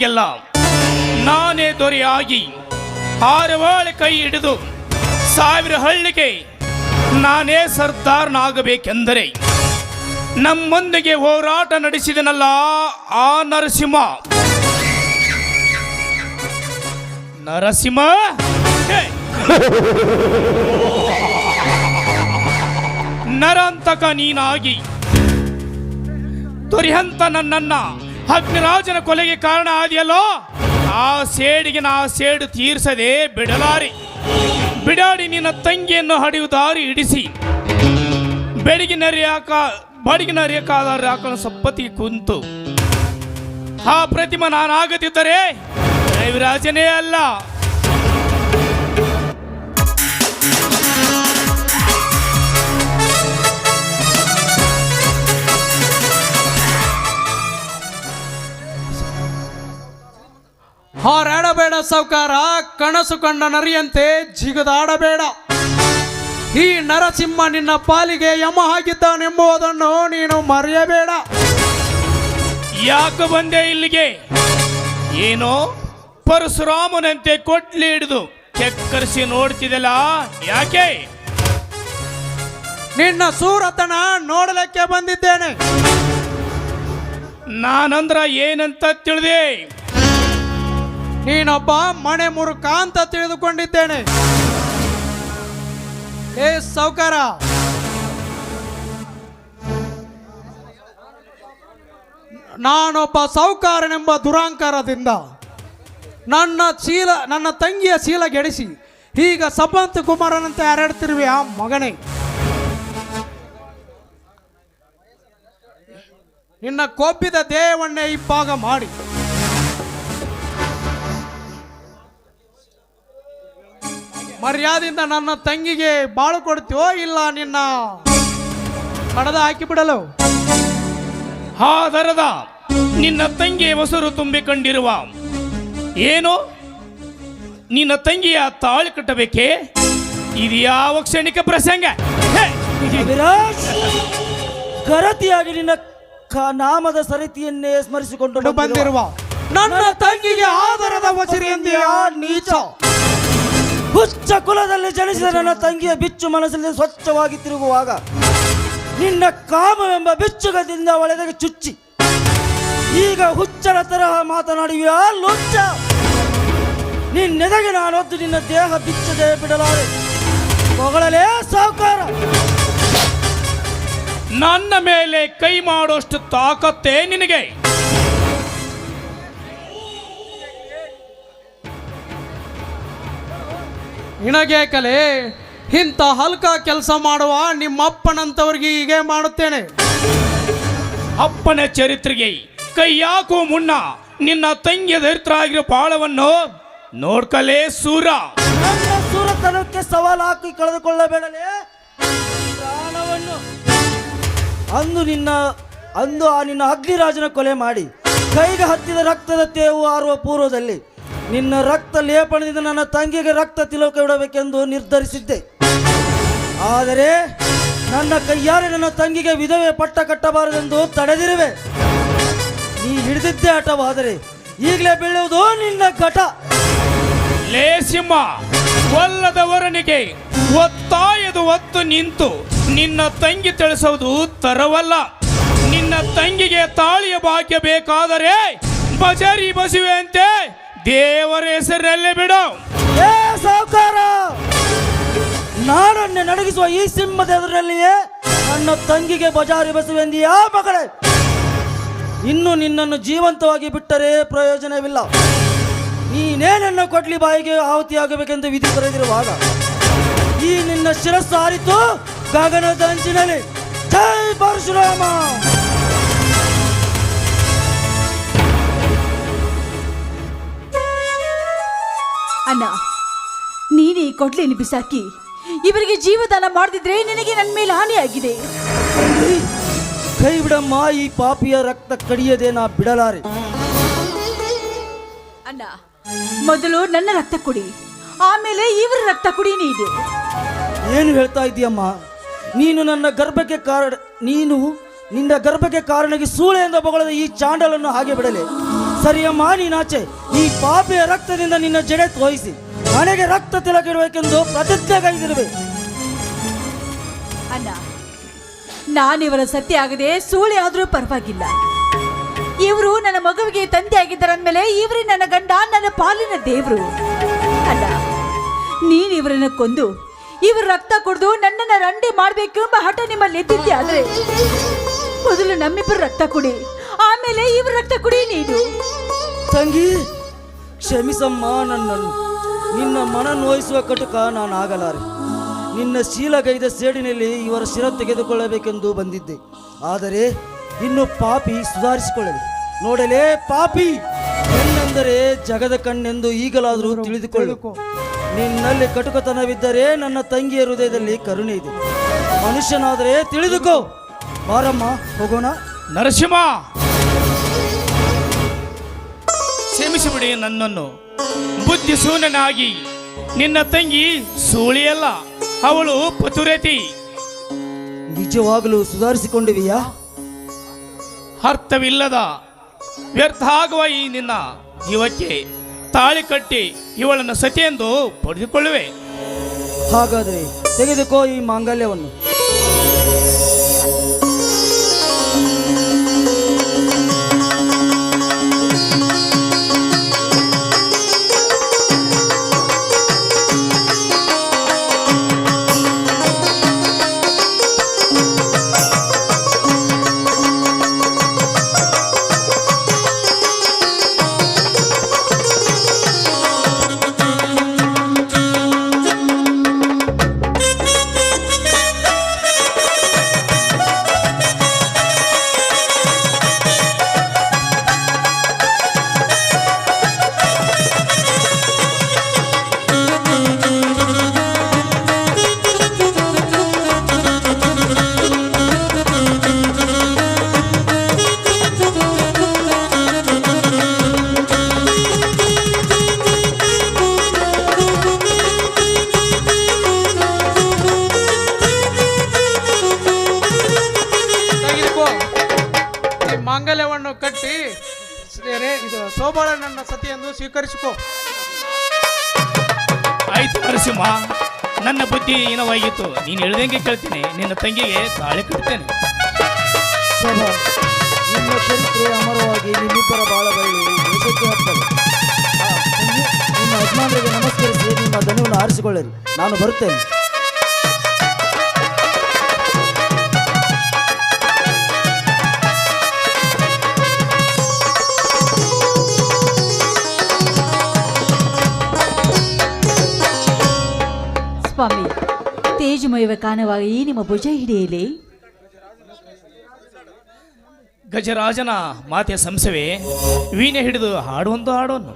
ಆಸ್ತಿಗೆಲ್ಲ ನಾನೇ ದೊರೆಯಾಗಿ ಆರವಾಳ ಕೈ ಹಿಡಿದು ಸಾವಿರ ಹಳ್ಳಿಗೆ ನಾನೇ ಸರ್ದಾರನಾಗಬೇಕೆಂದರೆ ನಮ್ಮೊಂದಿಗೆ ಹೋರಾಟ ನಡೆಸಿದನಲ್ಲ ಆ ನರಸಿಂಹ ನರಸಿಂಹ! ನರಂತಕ ನೀನಾಗಿ ದೊರೆಯಂತ ನನ್ನನ್ನ ಅಗ್ನಿರಾಜನ ಕೊಲೆಗೆ ಕಾರಣ ಆದಿಯಲ್ಲೋ? ಆ ಸೇಡಿಗೆ ನಾ ಸೇಡು ತೀರ್ಸದೆ ಬಿಡಲಾರಿ. ಬಿಡಾಡಿ ನಿನ್ನ ತಂಗಿಯನ್ನು ಹಡಿಯು ದಾರಿ ಹಿಡಿಸಿ. ಬಡಗಿನ ರೇಖಾದ ರಾಕನ ಸಪ್ಪತಿ ಕುಂತು. ಆ ಪ್ರತಿಮ ನಾನಾಗದಿದ್ದರೆ ದೇವರಾಜನೇ ಅಲ್ಲ. ಸಾವುಕಾರ ಕನಸು ಕಂಡ ನರಿಯಂತೆ ಜಿಗದಾಡಬೇಡ. ಈ ನರಸಿಂಹ ನಿನ್ನ ಪಾಲಿಗೆ ಯಮ ಆಗಿದ್ದಾನೆಂಬುದನ್ನು ನೀನು ಮರೆಯಬೇಡ. ಯಾಕೆ ಬಂದೆ ಇಲ್ಲಿಗೆ? ಏನು ಪರಶುರಾಮನಂತೆ ಕೊಟ್ಲಿ ಹಿಡಿದು ಕೆಕ್ಕರಿಸಿ ನೋಡ್ತಿದೆಲ್ಲ ಯಾಕೆ? ನಿನ್ನ ಸೂರತನ ನೋಡಲಿಕ್ಕೆ ಬಂದಿದ್ದೇನೆ. ನಾನಂದ್ರ ಏನಂತ ತಿಳಿದೆ? ನೀನೊಬ್ಬ ಮನೆ ಮುರುಕ ಅಂತ ತಿಳಿದುಕೊಂಡಿದ್ದೇನೆ. ಏ ಸೌಕಾರ ನಾನೊಬ್ಬ ಸೌಕಾರನೆಂಬ ದುರಾಂಕಾರದಿಂದ ನನ್ನ ಚೀಲ ನನ್ನ ತಂಗಿಯ ಚೀಲ ಗೆಡಿಸಿ ಈಗ ಸಪಂತ್ ಕುಮಾರನಂತೆ ಹರಡ್ತಿರುವೆ ಆ ಮಗನೇ. ನಿನ್ನ ಕೊಬ್ಬಿದ ದೇಹವನ್ನೇ ಇಬ್ಬಾಗ ಮಾಡಿ. ಮರ್ಯಾದೆಯಿಂದ ನನ್ನ ತಂಗಿಗೆ ಬಾಳು ಕೊಡ್ತೀವೋ ಇಲ್ಲ ನಿನ್ನ ಕಡದ ಹಾಕಿ ಬಿಡಲು? ಹಾದರದ ನಿನ್ನ ತಂಗಿ ಹೊಸರು ತುಂಬಿಕೊಂಡಿರುವ ಏನು? ನಿನ್ನ ತಂಗಿಯ ತಾಳಿ ಕಟ್ಟಬೇಕೆ? ಇದು ಯಾವ ಕ್ಷಣಿಕ ಪ್ರಸಂಗ? ಗರತಿಯಾಗಿ ನಿನ್ನ ಕ- ನಾಮದ ಸರಿತಿಯನ್ನೇ ಸ್ಮರಿಸಿಕೊಂಡು ಬಂದಿರುವ ನನ್ನ ತಂಗಿಗೆ ಆದರದ ಎಂದೇ ಎಂದಿಯ ನೀಚ? ಹುಚ್ಚ ಕುಲದಲ್ಲಿ ಜನಿಸಿದ ನನ್ನ ತಂಗಿಯ ಬಿಚ್ಚು ಮನಸ್ಸಲ್ಲಿ ಸ್ವಚ್ಛವಾಗಿ ತಿರುಗುವಾಗ ನಿನ್ನ ಕಾಮವೆಂಬ ಬಿಚ್ಚುಗದಿಂದ ಒಳೆದಗೆ ಚುಚ್ಚಿ. ಈಗ ಹುಚ್ಚರ ತರಹ ಮಾತನಾಡುವ ಲುಚ್ಚ! ನಿನ್ನೆದಗೆ ನಾನೊದ್ದು ನಿನ್ನ ದೇಹ ಬಿಚ್ಚದೆ ಬಿಡಲಾರೆ. ಹೊಗಳಲೇ ಸಾವುಕಾರ. ನನ್ನ ಮೇಲೆ ಕೈ ಮಾಡೋಷ್ಟು ತಾಕತ್ತೇ ನಿನಗೆ. ನಿನಗೆ ಕಲೆ ಇಂಥ ಹಲ್ಕ ಕೆಲಸ ಮಾಡುವ ನಿಮ್ಮಪ್ಪನಂತವ್ರಿಗೆ ಹೀಗೆ ಮಾಡುತ್ತೇನೆ. ಅಪ್ಪನ ಚರಿತ್ರೆಗೆ ಕೈ ಹಾಕುವ ಮುನ್ನ ನಿನ್ನ ತಂಗಿಯ ಧರಿತ್ರ ಆಗಿರೋ ಪಾಳವನ್ನು ನೋಡ್ಕಲೇ ಸೂರ. ನನ್ನ ಸುರತನಕ್ಕೆ ಸವಾಲು ಹಾಕಿ ಕಳೆದುಕೊಳ್ಳಬೇಡಲೇ. ಪ್ರಾಣವನ್ನು ಅಂದು ನಿನ್ನ ಅಂದು ಆ ನಿನ್ನ ಅಗ್ನಿರಾಜನ ಕೊಲೆ ಮಾಡಿ ಕೈಗೆ ಹತ್ತಿದ ರಕ್ತದ ತೇವು ಆರುವ ಪೂರ್ವದಲ್ಲಿ ನಿನ್ನ ರಕ್ತ ಲೇಪನದಿಂದ ನನ್ನ ತಂಗಿಗೆ ರಕ್ತ ತಿಲೋಕ ಇಡಬೇಕೆಂದು ನಿರ್ಧರಿಸಿದ್ದೆ. ಆದರೆ ನನ್ನ ಕೈಯಾರೆ ನನ್ನ ತಂಗಿಗೆ ವಿಧವೆ ಪಟ್ಟ ಕಟ್ಟಬಾರದೆಂದು ತಡೆದಿರುವೆ. ನೀ ಹಿಡಿದಿದ್ದೆ ಆಟವಾದರೆ ಈಗಲೇ ಬೀಳುವುದು ನಿನ್ನ ಘಟ. ಲೇ ಸಿಂಹ ಒಲ್ಲದವರನಿಗೆ ಒತ್ತಾಯದು ಒತ್ತು ನಿಂತು ನಿನ್ನ ತಂಗಿ ತಿಳಿಸೋದು ತರವಲ್ಲ. ನಿನ್ನ ತಂಗಿಗೆ ತಾಳಿಯ ಭಾಗ್ಯ ಬೇಕಾದರೆ ಬಜಾರಿ ಬಸಿವೆ ಅಂತೆ ದೇವರ ಹೆಸರಲ್ಲೇ ಬಿಡು. ಏ ಸಾವುಕಾರ, ನಾಡನ್ನೇ ನಡಗಿಸುವ ಈ ಸಿಂಹದ ಎದುರಲ್ಲಿಯೇ ನನ್ನ ತಂಗಿಗೆ ಬಜಾರಿ ಬಸವೆಂದಿಯಾ ಮಗಳೇ? ಇನ್ನು ನಿನ್ನನ್ನು ಜೀವಂತವಾಗಿ ಬಿಟ್ಟರೆ ಪ್ರಯೋಜನವಿಲ್ಲ. ನೀನೇ ನನ್ನ ಕೊಡ್ಲಿ ಬಾಯಿಗೆ ಆಹುತಿಯಾಗಬೇಕೆಂದು ವಿಧಿ ಬರೆದಿರುವಾಗ, ಈ ನಿನ್ನ ಶಿರಸ್ಸು ಹಾರಿತು ಗಗನದ ಅಂಚಿನಲ್ಲಿ. ಜೈ ಪರಶುರಾಮ! ಅಣ್ಣ ನೀನೇ ಕೊಡ್ಲೇನು ಬಿಸಾಕಿ ಇವರಿಗೆ ಜೀವದಾನ ಮಾಡದಿದ್ರೆ ನಿನಗೆ ನನ್ನ ಮೇಲೆ ಹಾನಿಯಾಗಿದೆ ಕೈ ಬಿಡಮ್ಮ ಈ ಪಾಪಿಯ ರಕ್ತ ಕಡಿಯದೆ ನಾ ಬಿಡಲಾರೆ. ಅಣ್ಣ ಮೊದಲು ನನ್ನ ರಕ್ತ ಕುಡಿ ಆಮೇಲೆ ಇವರ ರಕ್ತ ಕುಡಿ ನೀನು ಏನು ಹೇಳ್ತಾ ಇದ್ದೀಯಮ್ಮ? ನೀನು ನನ್ನ ಗರ್ಭಕ್ಕೆ ಕಾರಣ ನೀನು ನಿನ್ನ ಗರ್ಭಕ್ಕೆ ಕಾರಣಕ್ಕೆ ಸೂಳೆಯಿಂದ ಬಗಳದ ಈ ಚಾಂಡಲನ್ನು ಹಾಗೆ ಬಿಡಲೆ. ಸರಿಯಮ್ಮ ನೀನಾಚೆ ಈ ಪಾಪಿಯ ರಕ್ತದಿಂದ ನಿನ್ನ ಜಡೆ ತೋಯಿಸಿ. ಮನೆಗೆ ರಕ್ತ ತಿಲಕಿಡಬೇಕೆಂದು ಪ್ರತಿಜ್ಞೆಗೈದಿರುವೆ. ಅಣ್ಣ, ನಾನಿವರ ಸತ್ಯ ಆಗದೆ ಸೂಳೆ ಆದರೂ ಪರವಾಗಿಲ್ಲ. ಇವರು ನನ್ನ ಮಗುವಿಗೆ ತಂದೆ ಆಗಿದ್ದಾರೆ ಅಂದಮೇಲೆ ಇವರೇ ನನ್ನ ಗಂಡ, ನನ್ನ ಪಾಲಿನ ದೇವರು. ಅಲ್ಲ ನೀನು ಇವರನ್ನ ಕೊಂದು, ಇವರು ರಕ್ತ ಕುಡಿದು ನನ್ನನ್ನು ರಂಡಿ ಮಾಡಬೇಕು ಎಂಬ ಹಠ ನಿಮ್ಮಲ್ಲಿ ಎದ್ದಿದ್ದೆ ಆದರೆ, ಮೊದಲು ನಮ್ಮಿಬ್ಬರು ರಕ್ತ ಕುಡಿ. ಆಮೇಲೆ ಇವ್ರ ರಕ್ತ ಕುಡಿ ನೀನು. ತಂಗಿ ಕ್ಷಮಿಸಮ್ಮ ನನ್ನನ್ನು. ನಿನ್ನ ಮನ ನೋಯಿಸುವ ಕಟುಕ ನಾನು ಆಗಲಾರೆ. ನಿನ್ನ ಶೀಲಗೈದ ಸೇಡಿನಲ್ಲಿ ಇವರ ಶಿರ ತೆಗೆದುಕೊಳ್ಳಬೇಕೆಂದು ಬಂದಿದ್ದೆ. ಆದರೆ ಇನ್ನು ಪಾಪಿ ಸುಧಾರಿಸಿಕೊಳ್ಳಲಿ. ನೋಡಲೇ ಪಾಪಿ! ಹೆಣ್ಣೆಂದರೆ ಜಗದ ಕಣ್ಣೆಂದು ಈಗಲಾದರೂ ತಿಳಿದುಕೊಳ್ಳು. ನಿನ್ನಲ್ಲಿ ಕಟುಕತನವಿದ್ದರೆ ನನ್ನ ತಂಗಿಯ ಹೃದಯದಲ್ಲಿ ಕರುಣೆ ಇದೆ. ಮನುಷ್ಯನಾದರೆ ತಿಳಿದುಕೋ. ಬಾರಮ್ಮ ಹೋಗೋಣ. ನರಸಿಂಹ! ಕ್ಷಮಿಸಿಬಿಡಿ ನನ್ನನ್ನು. ಬುದ್ಧಿ ಶೂನ್ಯನಾಗಿ ನಿನ್ನ ತಂಗಿ ಸೂಳಿಯಲ್ಲ ಅವಳು ಪತುರತಿ. ನಿಜವಾಗಲೂ ಸುಧಾರಿಸಿಕೊಂಡಿವೆಯಾ ಅರ್ಥವಿಲ್ಲದ ವ್ಯರ್ಥ ಆಗುವ ಈ ನಿನ್ನ ಜೀವಕ್ಕೆ ತಾಳಿ ಕಟ್ಟಿ ಇವಳನ್ನು ಸತಿಯೆಂದು ಪಡೆದುಕೊಳ್ಳುವೆ. ಹಾಗಾದರೆ ತೆಗೆದುಕೋ ಈ ಮಾಂಗಲ್ಯವನ್ನು. ಸ್ವೀಕರಿಸಿಕೋ. ಆಯ್ತು ನರಸಿಂಹ ನನ್ನ ಬುದ್ಧಿ ಏನವಾಗಿತ್ತು ನೀನು ಹೇಳ್ದಂಗೆ ಕೇಳ್ತೀನಿ. ನಿನ್ನ ತಂಗಿಗೆ ತಾಳಿ ಕಟ್ತೇನೆ. ಸಭಾ ನಿಮ್ಮ ಚರಿತ್ರೆ ಅಮರವಾಗಿ ನಿಮ್ಮಿಬ್ಬರ ಬಾಳಬಳ್ಳಿ ದೇಶಕ್ಕೆ ಹತ್ತಲು ನಿಮ್ಮ ಯಜಮಾನರಿಗೆ ನಮಸ್ಕರಿಸಿ ನಿಮ್ಮ ಧನವನ್ನು ಆರಿಸಿಕೊಳ್ಳಿರಿ. ನಾನು ಬರುತ್ತೇನೆ. ತೇಜಮಯವ ಈ ನಿಮ್ಮ ಭುಜ ಹಿಡಿಯಲಿ. ಗಜರಾಜನ ಮಾತೆಯ ಸಂಸವೇ ವೀಣೆ ಹಿಡಿದು ಹಾಡುವಂತೂ ಹಾಡೋನು.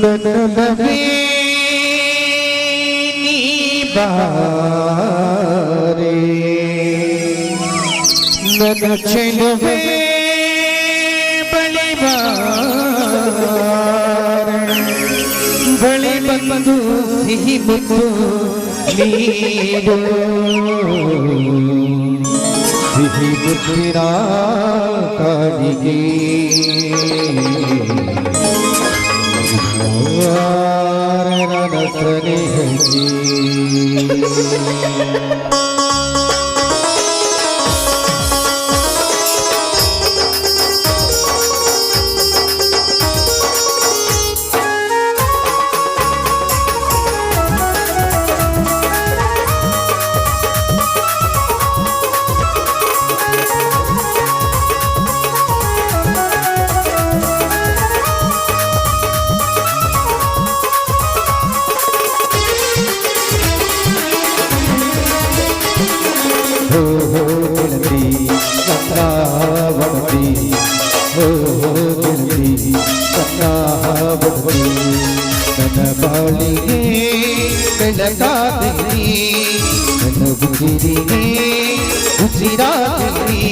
ನನನವೇ ನೀ ಬಾರೆ ನನ್ನ ಚೆಲುವೆ ಬಳಿ ಬಾರೆ ಬಳಿ ಬಂದು हो हो बिलती कथावती हो हो बिलती कथावती ಕನಬಾಳಿಗೆ ಬೆಳಕಾದಲ್ಲಿ ಕನಬುಗಿರಿಗೆ ಉಸಿರಾದಲ್ಲಿ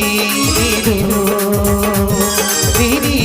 ನೀನು ನೀರಿ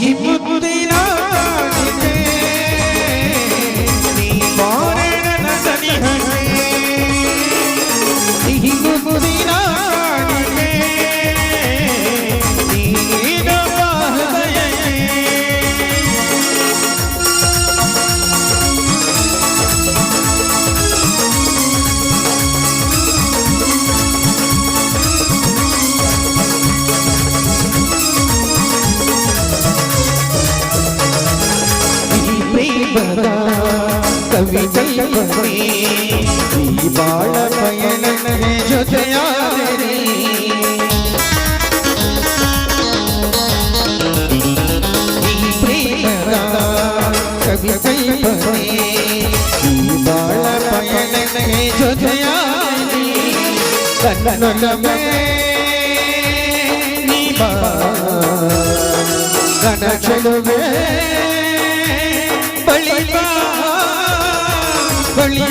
一步步的 ಬಂದಿ ಈ ಬಾಳ ಪಯಣನೇ ಜೊತೆಯಾದರಿ ಕವಿ ಕೈ ಬಂದಿ ಈ ಬಾಳ ಪಯಣನೇ ಜೊತೆಯಾದರಿ ಕನ್ನಡ ಮೇ ನೀ ಬಾ ಕನ್ನಡ ಚಲುವೆ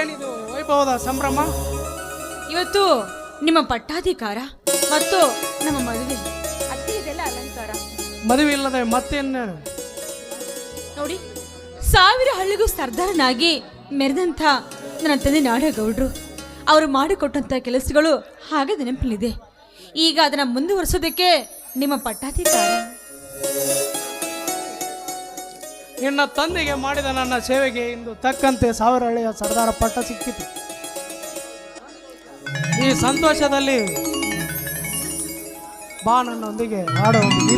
ಏನಿದು ವೈಭವದ ಸಂಭ್ರಮ? ಇವತ್ತು ನಿಮ್ಮ ಪಟ್ಟಾಧಿಕಾರ ಮತ್ತು ನಮ್ಮ ಮದುವೆ. ಅತ್ತೆ ಇದೆಲ್ಲ ಅಲಂಕಾರ. ಮದುವೆ ಇಲ್ಲದೆ ಮತ್ತೇನು ನೋಡಿ ಸಾವಿರ ಹಳ್ಳಿಗೂ ಸರ್ದಾರನಾಗಿ ಮೆರೆದಂಥ ನನ್ನ ತಂದೆ ನಾಡಗೌಡರು. ಅವರು ಮಾಡಿಕೊಟ್ಟಂಥ ಕೆಲಸಗಳು ಹಾಗೆ ನೆನಪಿನಲ್ಲಿದೆ ಈಗ ಅದನ್ನು ಮುಂದುವರಿಸೋದಕ್ಕೆ ನಿಮ್ಮ ಪಟ್ಟಾಧಿಕಾರ. ನಿನ್ನ ತಂದೆಗೆ ಮಾಡಿದ ನನ್ನ ಸೇವೆಗೆ ಇಂದು ತಕ್ಕಂತೆ ಸಾವಿರಹಳ್ಳಿಯ ಸರ್ದಾರ್ ಪಟ್ಟ ಸಿಕ್ಕಿತು ಈ ಸಂತೋಷದಲ್ಲಿ ಬಾ ನನ್ನೊಂದಿಗೆ ಹಾಡೋ ಒಂದು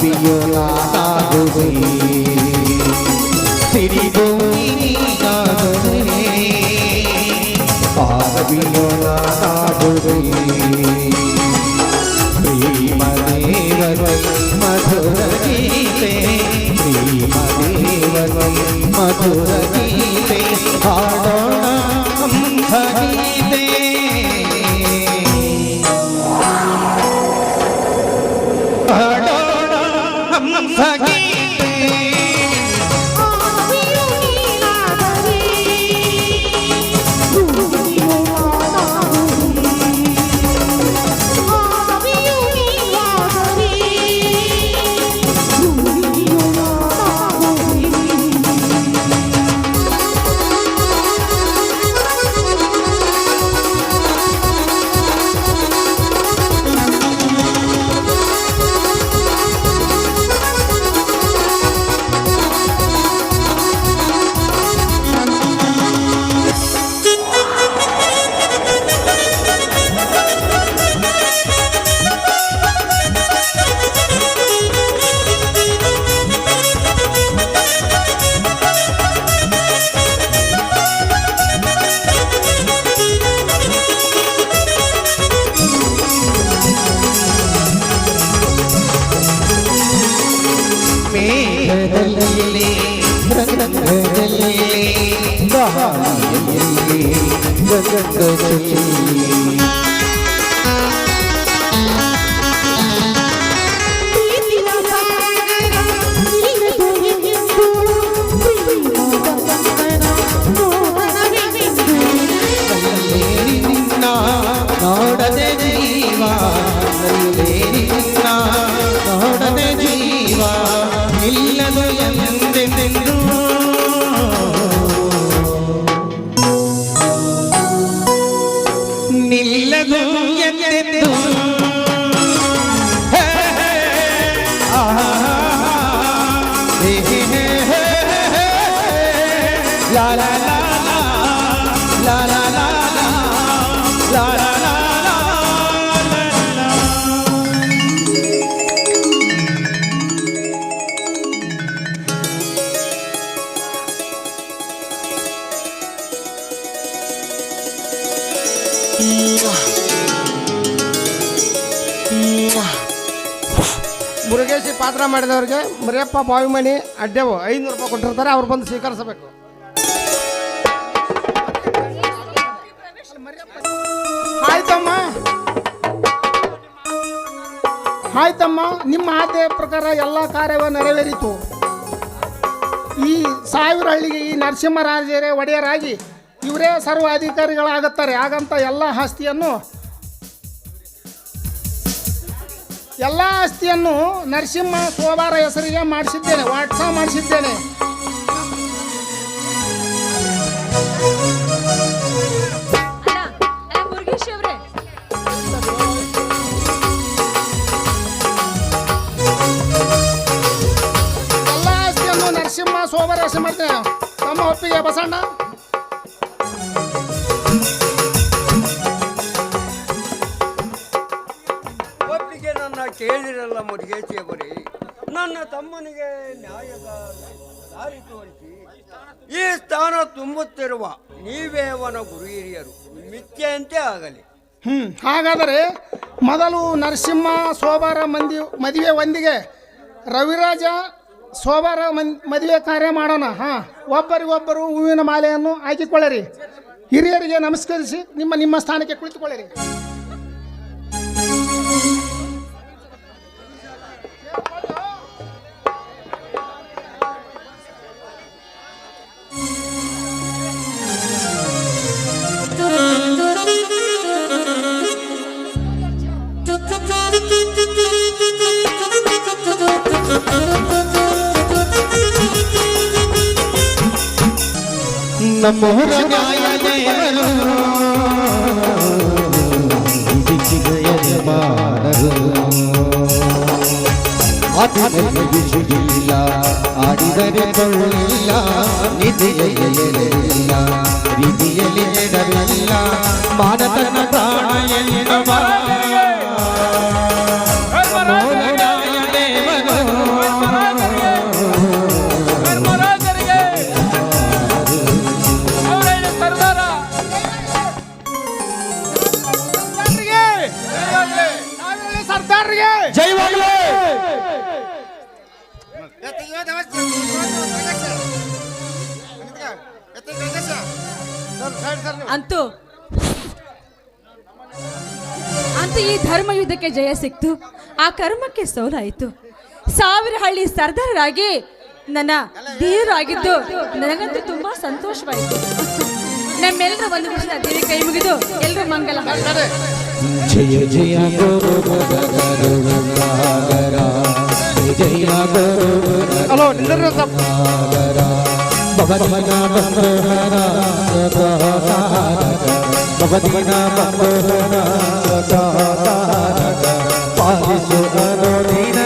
बियोला नागुरी तेरी गोरी नागुरी पार बियोला मधुर गीते प्रेम देव मधुर हरी दे ಮುರುಗೇಶಿ ಪಾತ್ರ ಮಾಡಿದವ್ರಿಗೆ ಮರಿಯಪ್ಪ ಬಾವಿಮಣಿ ಅಡ್ಡೆವು ಐನೂರು ರೂಪಾಯಿ ಕೊಟ್ಟಿರ್ತಾರೆ, ಅವ್ರು ಬಂದು ಸ್ವೀಕರಿಸಬೇಕು. ಆಯ್ತಮ್ಮ ಆಯ್ತಮ್ಮ ನಿಮ್ಮ ಆದ್ಯ ಪ್ರಕಾರ ಎಲ್ಲ ಕಾರ್ಯವ ನೆರವೇರಿತು. ಈ ಸಾವಿರ ಹಳ್ಳಿಗೆ ಈ ನರಸಿಂಹರಾಜರೇ ಒಡೆಯರಾಗಿ ಇವರೇ ಸರ್ವ ಅಧಿಕಾರಿಗಳಾಗುತ್ತಾರೆ. ಹಾಗಂತ ಎಲ್ಲ ಆಸ್ತಿಯನ್ನು ಎಲ್ಲ ಆಸ್ತಿಯನ್ನು ನರಸಿಂಹ ಸೋಬಾರ ಹೆಸರಿಗೆ ಮಾಡಿಸಿದ್ದೇನೆ ವಾಟ್ಸಪ್ ಮಾಡಿಸಿದ್ದೇನೆ. ಎಲ್ಲ ಆಸ್ತಿಯನ್ನು ನರಸಿಂಹ ಸೋಬಾರ ಹೆಸರು ಮಾಡ್ತೇನೆ ತಮ್ಮ ಒಪ್ಪಿಗೆ ಬಸಣ್ಣ. ನೀವೇ ಅವನ ಗುರು ಹಿರಿಯರು ಮಿಥ್ಯಂತೆ ಆಗಲಿ. ಹ್ಞೂ ಹಾಗಾದರೆ ಮೊದಲು ನರಸಿಂಹ ಸೋಬಾರ ಮಂದಿ ಮದುವೆ ಒಂದಿಗೆ ರವಿರಾಜ ಸೋಬಾರ ಮದುವೆ ಕಾರ್ಯ ಮಾಡೋಣ, ಹಾಂ. ಒಬ್ಬರಿಗೊಬ್ಬರು ಹೂವಿನ ಮಾಲೆಯನ್ನು ಹಾಕಿಕೊಳ್ಳಿರಿ. ಹಿರಿಯರಿಗೆ ನಮಸ್ಕರಿಸಿ ನಿಮ್ಮ ನಿಮ್ಮ ಸ್ಥಾನಕ್ಕೆ ಕುಳಿತುಕೊಳ್ಳಿರಿ. ನಮೋ ರಾಮಾಯ ದೇವರು ಆಡಿದರೆ ಕೊಳ್ಳಿಲ್ಲ ನಿಧಿಯಲ್ಲಿಲ್ಲ ಮಾನತನ ಪ್ರಾಣ ಎನ್ನುವ ಅಂತೂ ಅಂತೂ ಈ ಧರ್ಮ ಯುದ್ಧಕ್ಕೆ ಜಯ ಸಿಕ್ತು. ಆ ಕರ್ಮಕ್ಕೆ ಸೋಲಾಯಿತು. ಸಾವಿರ ಹಳ್ಳಿ ಸರ್ದಾರರಾಗಿ ನನ್ನ ಧೀರಾಗಿದ್ದು ನನಗಂತೂ ತುಂಬಾ ಸಂತೋಷವಾಯಿತು. ನಮ್ಮೆಲ್ಲರ ಒಂದು ವರ್ಷದ ಧೀರೆ ಕೈ ಮುಗಿದು ಎಲ್ಲರೂ ಮಂಗಲ ಜಯ ಜಯ ಜಯ भवद्मना बन्धना प्रदातारक भवद्मना बन्धना प्रदातारक पालिषु अनुदिन